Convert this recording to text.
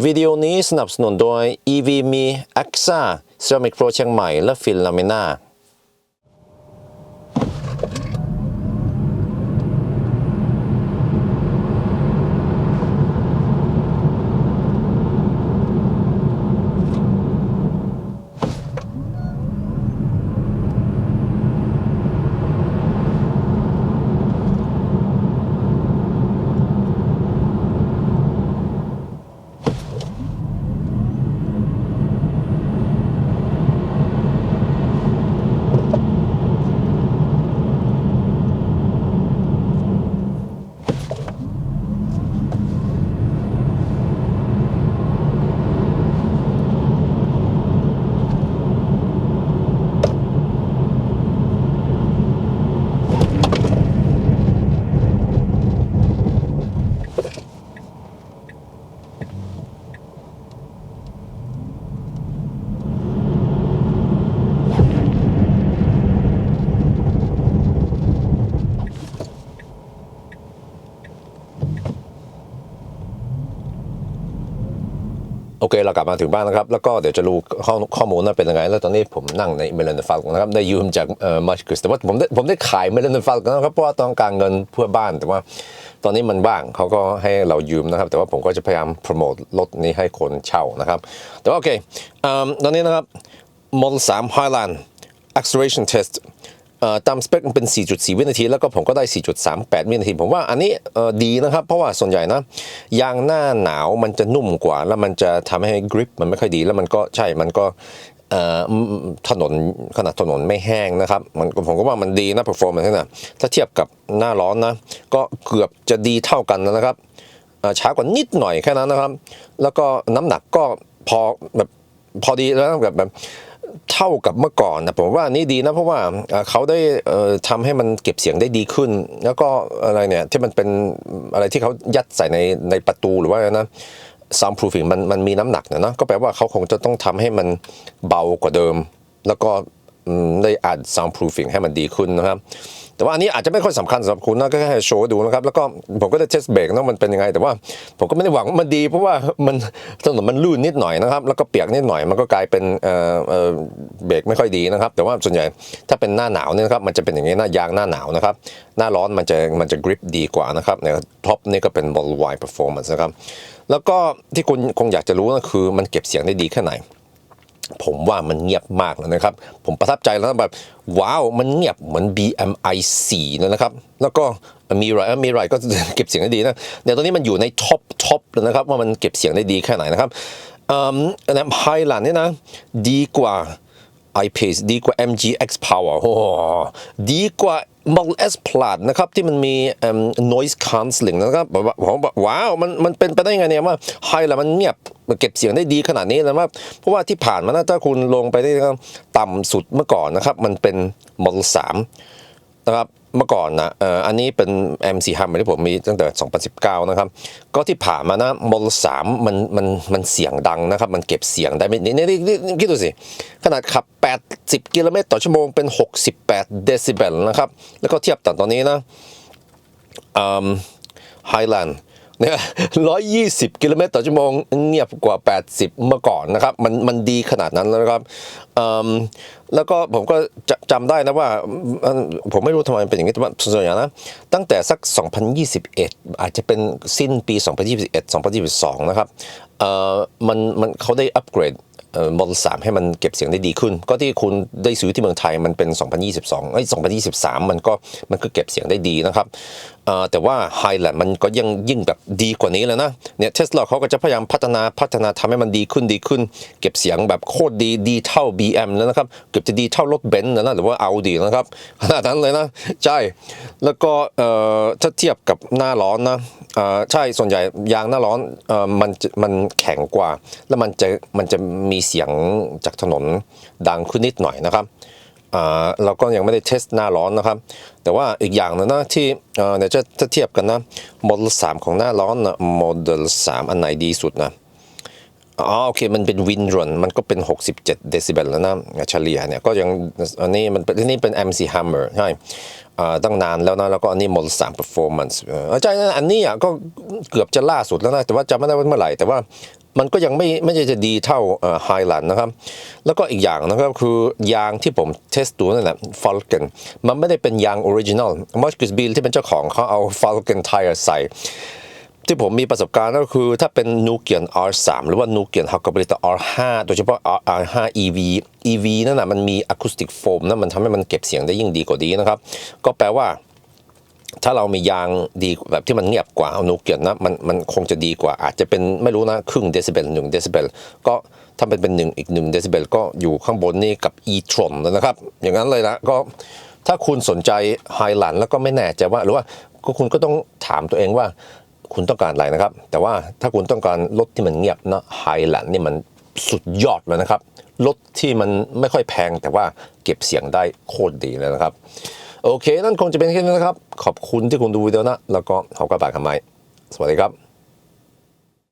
วิดีโอนี้สนับสนุนโดย EVMe AXA Ceramic Pro เชียงใหม่และ Filamina โอเคเรากลับมาถึงบ้านนะครับ แล้วก็เดี๋ยวจะรู้ข้อข้อมูลว่าเป็นยังไง แล้วตอนนี้ผมนั่งในเมลเลนฟัลนะครับ ได้ยืมจากเอ่อมัชกิสแต่ว่าผมได้ผมได้ขายเมลเลนฟัลนะครับ เพราะว่าต้องการเงินเพื่อบ้านแต่ว่าตอนนี้มันว่างเขาก็ให้เรายืมนะครับ แต่ว่าผมก็จะพยายามโปรโมทรถนี้ให้คนเช่านะครับ แต่ว่าโอเคเอิ่มตอนนี้นะครับ Model 3 Highland acceleration test เอ่อ ตามสเปคมันเป็น 4.4 วินาที แล้วก็ผมก็ได้ 4.38 วินาที ผมว่าอันนี้ดีนะครับ เพราะว่าส่วนใหญ่นะ ยางหน้าหนาวมันจะนุ่มกว่า แล้วมันจะทำให้กริปมันไม่ค่อยดี แล้วมันก็ใช่ มันก็ถนนขนาดถนนไม่แห้งนะครับมันผมก็ว่ามันดีนะ performance นะถ้าเทียบกับหน้าร้อนนะ ก็เกือบจะดีเท่ากันนะครับช้ากว่านิดหน่อยแค่นั้นนะครับ แล้วก็น้ำหนักก็พอแบบพอดีแล้วแบบแบบ เท่ากับเมื่อก่อนนะผมว่านี่ดีนะเพราะว่าเขาได้เอ่อทำให้มันเก็บเสียงได้ดีขึ้น แล้วก็อะไรเนี่ยที่มันเป็นอะไรที่เขายัดใส่ในในประตูหรือว่านะซาวน์พรูฟิ่งมันมันมีน้ำหนักนะเนะก็แปลว่าเขาคงจะต้องทำให้มันเบากว่าเดิม แล้วก็ ได้อัด soundproofing ให้มันดีขึ้นนะครับ แต่ว่าอันนี้อาจจะไม่ค่อยสำคัญสำหรับคุณนะก็แค่โชว์ดูนะครับ แล้วก็ผมก็ได้เทสเบรกนะมันเป็นยังไง แต่ว่าผมก็ไม่ได้หวังว่ามันดี เพราะว่ามันถนนมันลื่นนิดหน่อยนะครับ แล้วก็เปียกนิดหน่อยมันก็กลายเป็นเออเออเบรกไม่ค่อยดีนะครับ แต่ว่าส่วนใหญ่ถ้าเป็นหน้าหนาวเนี่ยนะครับมันจะเป็นอย่างนี้หน้ายางหน้าหนาวนะครับ หน้าร้อนมันจะมันจะกริปดีกว่านะครับเนี่ยท็อปนี่ก็เป็น Model Y Performance นะครับแล้วก็ที่คุณคงอยากจะรู้ก็คือมันเก็บเสียงได้ดีแค่ไหน ผมว่ามันเงียบมากเลยนะครับ ผมประทับใจแล้วแบบว้าวมันเงียบเหมือน BMI 4นะครับ แล้วก็มีไรมีไรก็เก็บเสียงได้ดีนะเดี๋ยวตอนนี้มันอยู่ในท็อปท็อปเลยนะครับ ว่ามันเก็บเสียงได้ดีแค่ไหนนะครับอันนั้นไฮลันนี่ยนะ ดีกว่า iPace ดีกว่า MGX Power โอ้ดีกว่า Model S Plaid นะครับ ที่มันมี noise cancelling นะครับผมบอกว้าว มันมันเป็นไปได้ยังไงเนี่ยว่าไฮลันมันเงียบ เก็บเสียงได้ดีขนาดนี้นะว่าเพราะว่าที่ผ่านมานะถ้าคุณลงไปได้ต่ำสุดเมื่อก่อนนะครับ มันเป็น Model 3นะครับเมื่อก่อนนะเอ่ออันนี้เป็น MC Hum ที่ผมมีตั้งแต่ 2019 นะครับ ก็ที่ผ่านมานะ Model 3มันมันมันเสียงดังนะครับ มันเก็บเสียงได้ไม่นี่นี่นี่นี่คิดดูสิ ขนาดขับ 80 กิโลเมตรต่อชั่วโมงเป็น 68 เดซิเบลนะครับ แล้วก็เทียบกับตอนนี้นะไฮแลนด์ นี่ยร้อยยี่สิบกิโลเมตรต่อชั่วโมงเงียบกว่า 80 เมื่อก่อนนะครับ มันมันดีขนาดนั้นแล้วนะครับแล้วก็ผมก็จำได้นะว่า ผมไม่รู้ทำไมเป็นอย่างนี้แต่ว่าส่วนใหญ่นะ ตั้งแต่สัก 2021 อาจจะเป็นสิ้นปี 2021 2022 นะครับมันมันเขาได้อัปเกรดเอ่อ Model 3ให้มันเก็บเสียงได้ดีขึ้น ก็ที่คุณได้ซื้อที่เมืองไทยมันเป็น 2022ไอ้2023 มันก็มันก็เก็บเสียงได้ดีนะครับแต่ว่า Highland มันก็ยังยิ่งแบบดีกว่านี้แล้วนะเนี่ยเทสลาเขาก็จะพยายามพัฒนาพัฒนาทำให้มันดีขึ้นดีขึ้น เก็บเสียงแบบโคตรดีดีเท่า BM แล้วนะครับ เกือบจะดีเท่ารถเบนซ์นะหรือว่า Audi นะครับขนาดนั้นเลยนะ ใช่ แล้วก็ถ้าเทียบกับหน้าร้อนนะใช่ส่วนใหญ่ยางหน้าร้อนมันมันแข็งกว่า แล้วมันจะมันจะมีเสียงจากถนนดังขึ้นนิดหน่อยนะครับ เราก็ยังไม่ได้เทสหน้าร้อนนะครับ แต่ว่าอีกอย่างหนึงนะที่เอ่อเดี๋ยวจะจะเทียบกันนะ Model 3ของหน้าร้อนนะ Model 3อันไหนดีสุดนะอ๋อโอเคมันเป็นวินร n มันก็เป็น 67 เดซิเบลแล้วนะเฉลี่ยเนี่ยก็ยังอันนี้มันเป็นอันนี้เป็น MC Hammer ใช่อ่ตั้งนานแล้วนะ แล้วก็อันนี้ Model 3 Performance ออใช่นะอันนี้อะก็เกือบจะล่าสุดแล้วนะ แต่ว่าจำไม่ได้ว่าเมื่อไหร่ แต่ว่า มันก็ยังไม่ไม่ได้จะดีเท่าไฮแลนด์นะครับ แล้วก็อีกอย่างนะครับคือยางที่ผมเทสดูนั่นแหละ Falcon มันไม่ได้เป็นยางออริจินอลมอสกิสบิลที่เป็นเจ้าของเขาเอา Falcon Tire ใส่ที่ผมมีประสบการณ์ก็คือถ้าเป็นนูเกียน R3 หรือว่านูเกียนฮักกาบริต R5 โดยเฉพาะ R5 EV EV นั่นนะมันมีอะคูสติกโฟมนะมันทำให้มันเก็บเสียงได้ยิ่งดีกว่าดีนะครับ ก็แปลว่า ถ้าเรามียางดีแบบที่มันเงียบกว่าอนูเกียนนะมันมันคงจะดีกว่า อาจจะเป็นไม่รู้นะครึ่งเดซิเบลหนึ่งเดซิเบลก็ถ้าเป็นเป็นหนึ่งอีกหนึ่งเดซิเบลก็อยู่ข้างบนนี่กับ e-tron นะครับ อย่างนั้นเลยนะก็ถ้าคุณสนใจไฮแลนแล้วก็ไม่แน่ใจว่า หรือว่าก็คุณก็ต้องถามตัวเองว่าคุณต้องการอะไรนะครับ แต่ว่าถ้าคุณต้องการรถที่มันเงียบนะไฮแลนนี่มันสุดยอดเลยนะครับรถที่มันไม่ค่อยแพงแต่ว่าเก็บเสียงได้โคตรดีเลยนะครับ โอเค นั่นคงจะเป็นแค่นี้นะครับ ขอบคุณที่คุณดูวิดีโอนะ แล้วก็ขอบคุณบาทคำไมสวัสดีครับ